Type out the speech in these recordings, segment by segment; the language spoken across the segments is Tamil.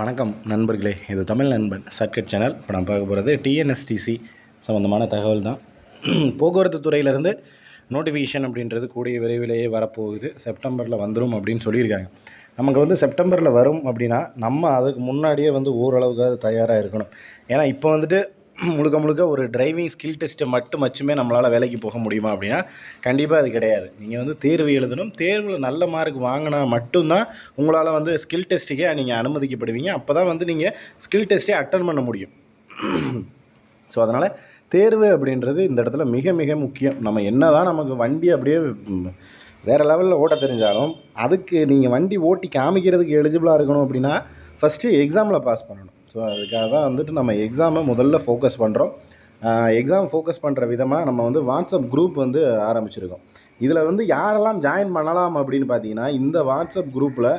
வணக்கம் நண்பர்களே. இது தமிழ் நண்பன் சர்க்கட் சேனல். இப்போ நான் பார்க்க போகிறது டிஎன்எஸ்டிசி சம்மந்தமான தகவல் தான். போக்குவரத்து துறையிலேருந்து நோட்டிஃபிகேஷன் அப்படின்றது கூடிய விரைவிலேயே வரப்போகுது. செப்டம்பரில் வந்துடும் அப்படின்னு சொல்லியிருக்காங்க. நமக்கு வந்து செப்டம்பரில் வரும் அப்படின்னா நம்ம அதுக்கு முன்னாடியே வந்து ஓரளவுக்கு அது தயாராக இருக்கணும். ஏன்னா இப்போ வந்துட்டு முழுக்க முழுக்க ஒரு டிரைவிங் ஸ்கில் டெஸ்ட்டை மட்டும் வச்சுமே நம்மளால் வேலைக்கு போக முடியுமா அப்படின்னா கண்டிப்பாக அது கிடையாது. நீங்கள் வந்து தேர்வு எழுதணும். தேர்வில் நல்ல மார்க் வாங்கினா மட்டும்தான் உங்களால் வந்து ஸ்கில் டெஸ்ட்டுக்கே நீங்கள் அனுமதிக்கப்படுவீங்க. அப்போ தான் வந்து நீங்கள் ஸ்கில் டெஸ்ட்டே அட்டன் பண்ண முடியும். ஸோ அதனால் தேர்வு அப்படின்றது இந்த இடத்துல மிக மிக முக்கியம். நம்ம என்ன தான் நமக்கு வண்டி அப்படியே வேறு லெவலில் ஓட்ட தெரிஞ்சாலும் அதுக்கு நீங்கள் வண்டி ஓட்டி காமிக்கிறதுக்கு எலிஜிபிளாக இருக்கணும் அப்படின்னா ஃபஸ்ட்டு எக்ஸாமில் பாஸ் பண்ணணும். ஸோ அதுக்காக தான் வந்துட்டு நம்ம எக்ஸாமை முதல்ல ஃபோக்கஸ் பண்ணுறோம் எக்ஸாம் ஃபோக்கஸ் பண்ணுற விதமாக நம்ம வந்து வாட்ஸ்அப் குரூப் வந்து ஆரம்பிச்சிருக்கோம். இதில் வந்து யாரெல்லாம் ஜாயின் பண்ணலாம் அப்படின்னு பார்த்தீங்கன்னா இந்த வாட்ஸ்அப் குரூப்பில்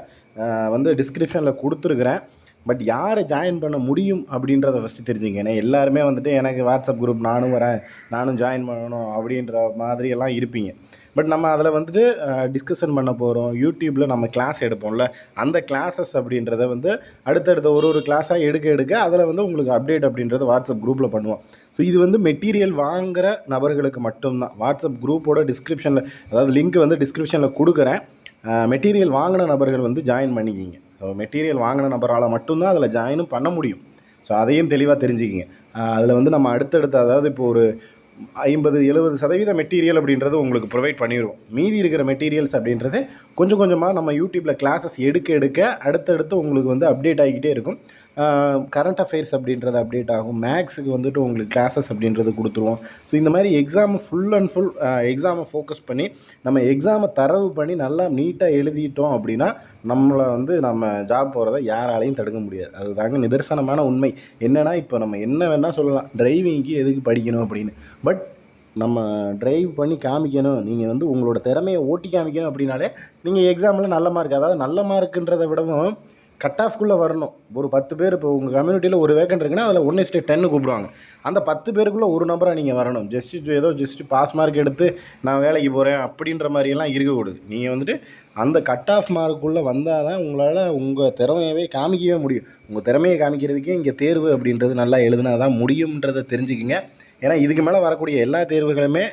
வந்து டிஸ்கிரிப்ஷனில் கொடுத்துருக்குறேன். பட் யாரை ஜாயின் பண்ண முடியும் அப்படின்றத ஃபஸ்ட்டு தெரிஞ்சுங்க. ஏன்னா எல்லாருமே வந்துட்டு எனக்கு வாட்ஸ்அப் குரூப் நானும் வரேன். நானும் ஜாயின் பண்ணணும் அப்படின்ற மாதிரி எல்லாம் இருப்பீங்க. பட் நம்ம அதில் வந்துட்டு டிஸ்கஷன் பண்ண போகிறோம் யூடியூப்பில் நம்ம கிளாஸ் எடுப்போம்ல. அந்த கிளாஸஸ் அப்படின்றத வந்து அடுத்தடுத்த ஒரு ஒரு கிளாஸாக எடுக்க எடுக்க அதில் வந்து உங்களுக்கு அப்டேட் அப்படின்றத வாட்ஸ்அப் குரூப்பில் பண்ணுவோம். ஸோ இது வந்து மெட்டீரியல் வாங்குகிற நபர்களுக்கு மட்டும்தான். வாட்ஸ்அப் குரூப்போட டிஸ்கிரிப்ஷனில் அதாவது லிங்க் வந்து டிஸ்கிரிப்ஷனில் கொடுக்குறேன். மெட்டீரியல் வாங்கின நபர்கள் வந்து ஜாயின் பண்ணிக்கிங்க. ஸோ மெட்டீரியல் வாங்கின நபரால் மட்டும்தான் அதில் ஜாயினும் பண்ண முடியும். ஸோ அதையும் தெளிவாக தெரிஞ்சுக்கிங்க. அதில் வந்து நம்ம அடுத்தடுத்து அதாவது இப்போ ஒரு ஐம்பது எழுபது சதவீத மெட்டீரியல் அப்படின்றது உங்களுக்கு ப்ரொவைட் பண்ணிடுவோம் மீதி இருக்கிற மெட்டீரியல்ஸ் அப்படின்றது கொஞ்சம் கொஞ்சமாக நம்ம யூடியூப்பில் கிளாஸஸ் எடுக்க எடுக்க அடுத்தடுத்து உங்களுக்கு வந்து அப்டேட் ஆகிக்கிட்டே இருக்கும். கரண்ட் அஃபேர்ஸ் அப்படின்றது அப்டேட் ஆகும். மேக்ஸுக்கு வந்துட்டு உங்களுக்கு கிளாஸஸ் அப்படின்றது கொடுத்துருவோம். ஸோ இந்த மாதிரி எக்ஸாம் ஃபுல் அண்ட் ஃபுல் எக்ஸாமை ஃபோக்கஸ் பண்ணி நம்ம எக்ஸாமை தரவு பண்ணி நல்லா நீட்டாக எழுதிட்டோம் அப்படின்னா நம்மளை வந்து நம்ம ஜாப் போகிறத யாராலையும் தடுக்க முடியாது. அதுதாங்க நிதர்சனமான உண்மை. என்னென்னா இப்போ நம்ம என்ன வேணால் சொல்லலாம். டிரைவிங்க்கு எதுக்கு படிக்கணும் அப்படின்னு. பட் நம்ம டிரைவ் பண்ணி காமிக்கணும். நீங்கள் வந்து உங்களோட திறமையை ஓட்டி காமிக்கணும் அப்படின்னாலே நீங்கள் எக்ஸாமில் நல்ல மார்க் அதாவது நல்ல மார்க்குன்றதை விடவும் கட் ஆஃப்குள்ளே வரணும். ஒரு பத்து பேர் இப்போ உங்கள் கம்யூனிட்டியில் ஒரு வேக்கன்ட் இருக்குன்னா அதில் ஒன்று ஸ்டே டென்னு கூப்பிடுவாங்க. அந்த பத்து பேருக்குள்ளே ஒரு நபராக நீங்கள் வரணும். ஜஸ்ட் ஏதோ ஜஸ்ட் பாஸ் மார்க் எடுத்து நான் வேலைக்கு போகிறேன் அப்படின்ற மாதிரியெல்லாம் இருக்கக்கூடாது. நீங்கள் வந்துட்டு அந்த கட் ஆஃப் மார்க்குள்ளே வந்தால் தான் உங்களால் உங்கள் திறமையவே காமிக்கவே முடியும். உங்கள் திறமையை காமிக்கிறதுக்கே இங்கே தேர்வு அப்படின்றது நல்லா எழுதுனா தான் முடியுன்றதை தெரிஞ்சுக்கிங்க. ஏன்னா இதுக்கு மேலே வரக்கூடிய எல்லா தேர்வுகளுமே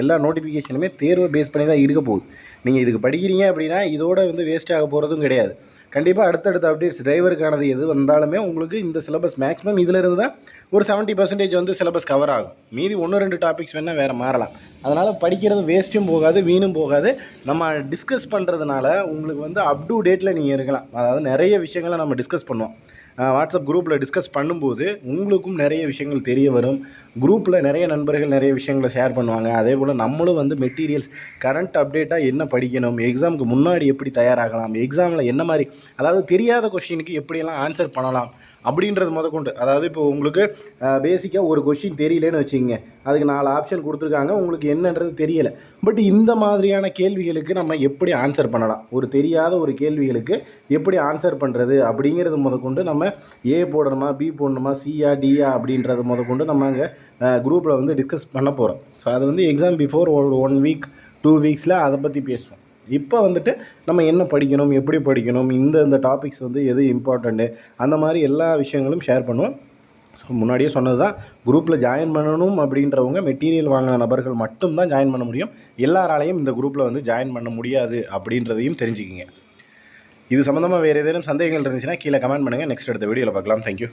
எல்லா நோட்டிஃபிகேஷனுமே தேர்வை பேஸ் பண்ணி தான் இருக்க போகுது. நீங்கள் இதுக்கு படிக்கிறீங்க அப்படின்னா இதோட வந்து வேஸ்ட் ஆக போகிறதும் கிடையாது. கண்டிப்பாக அடுத்தடுத்த அப்டேட்ஸ் டிரைவருக்கானது எது வந்தாலுமே உங்களுக்கு இந்த சிலபஸ் மேக்ஸிமம் இதிலிருந்து தான் ஒரு செவன்ட்டி பர்சன்டேஜ் வந்து சிலபஸ் கவர் ஆகும். மீதி ஒன்று ரெண்டு டாபிக்ஸ் வேணால் வேறு மாறலாம். அதனால் படிக்கிறது வேஸ்ட்டும் போகாது வீணும் போகாது. நம்ம டிஸ்கஸ் பண்ணுறதுனால உங்களுக்கு வந்து அப் டு டேட்டில் நீங்கள் இருக்கலாம். அதாவது நிறைய விஷயங்களை நம்ம டிஸ்கஸ் பண்ணுவோம். வாட்ஸ்அப் குரூப்பில் டிஸ்கஸ் பண்ணும்போது உங்களுக்கும் நிறைய விஷயங்கள் தெரிய வரும். குரூப்பில் நிறைய நண்பர்கள் நிறைய விஷயங்களை ஷேர் பண்ணுவாங்க. அதே போல் நம்மளும் வந்து மெட்டீரியல்ஸ் கரண்ட் அப்டேட்டாக என்ன படிக்கணும் எக்ஸாமுக்கு முன்னாடி எப்படி தயாராகலாம் எக்ஸாமில் என்ன மாதிரி அதாவது தெரியாத கொஷினுக்கு எப்படியெல்லாம் ஆன்சர் பண்ணலாம் அப்படின்றது முதற்கொண்டு அதாவது இப்போ உங்களுக்கு பேசிக்காக ஒரு கொஷின் தெரியலன்னு வச்சுக்கோங்க. அதுக்கு நாலு ஆப்ஷன் கொடுத்துருக்காங்க. உங்களுக்கு என்னன்றது தெரியலை. பட் இந்த மாதிரியான கேள்விகளுக்கு நம்ம எப்படி ஆன்சர் பண்ணலாம்? ஒரு தெரியாத ஒரு கேள்விகளுக்கு எப்படி ஆன்சர் பண்ணுறது அப்படிங்கிறது முதற்கொண்டு நம்ம ஏ போடணுமா பி போடணுமா சியா டியா அப்படின்றது முதற்கொண்டு நம்ம அங்கே குரூப்பில் வந்து டிஸ்கஸ் பண்ண போகிறோம் ஸோ அது வந்து எக்ஸாம் பிஃபோர் ஒரு ஒன் வீக் டூ வீக்ஸில் அதை பற்றி பேசுவோம். இப்போ வந்துட்டு நம்ம என்ன படிக்கணும் எப்படி படிக்கணும் இந்த இந்த டாபிக்ஸ் வந்து எது இம்பார்ட்டண்ட்டு அந்த மாதிரி எல்லா விஷயங்களும் ஷேர் பண்ணுவோம். ஸோ முன்னாடியே சொன்னது தான் குரூப்பில் ஜாயின் பண்ணணும் அப்படின்றவங்க மெட்டீரியல் வாங்கின நபர்கள் மட்டும்தான் ஜாயின் பண்ண முடியும். எல்லாராலையும் இந்த குரூப்பில் வந்து ஜாயின் பண்ண முடியாது அப்படின்றதையும் தெரிஞ்சுக்கிங்க. இது சம்மந்தமாக வேறு ஏதேனும் சந்தேகங்கள் இருந்துச்சுன்னா கீழே கமெண்ட் பண்ணுங்கள் நெக்ஸ்ட் எடுத்த வீடியோவில் பார்க்கலாம். தேங்க்யூ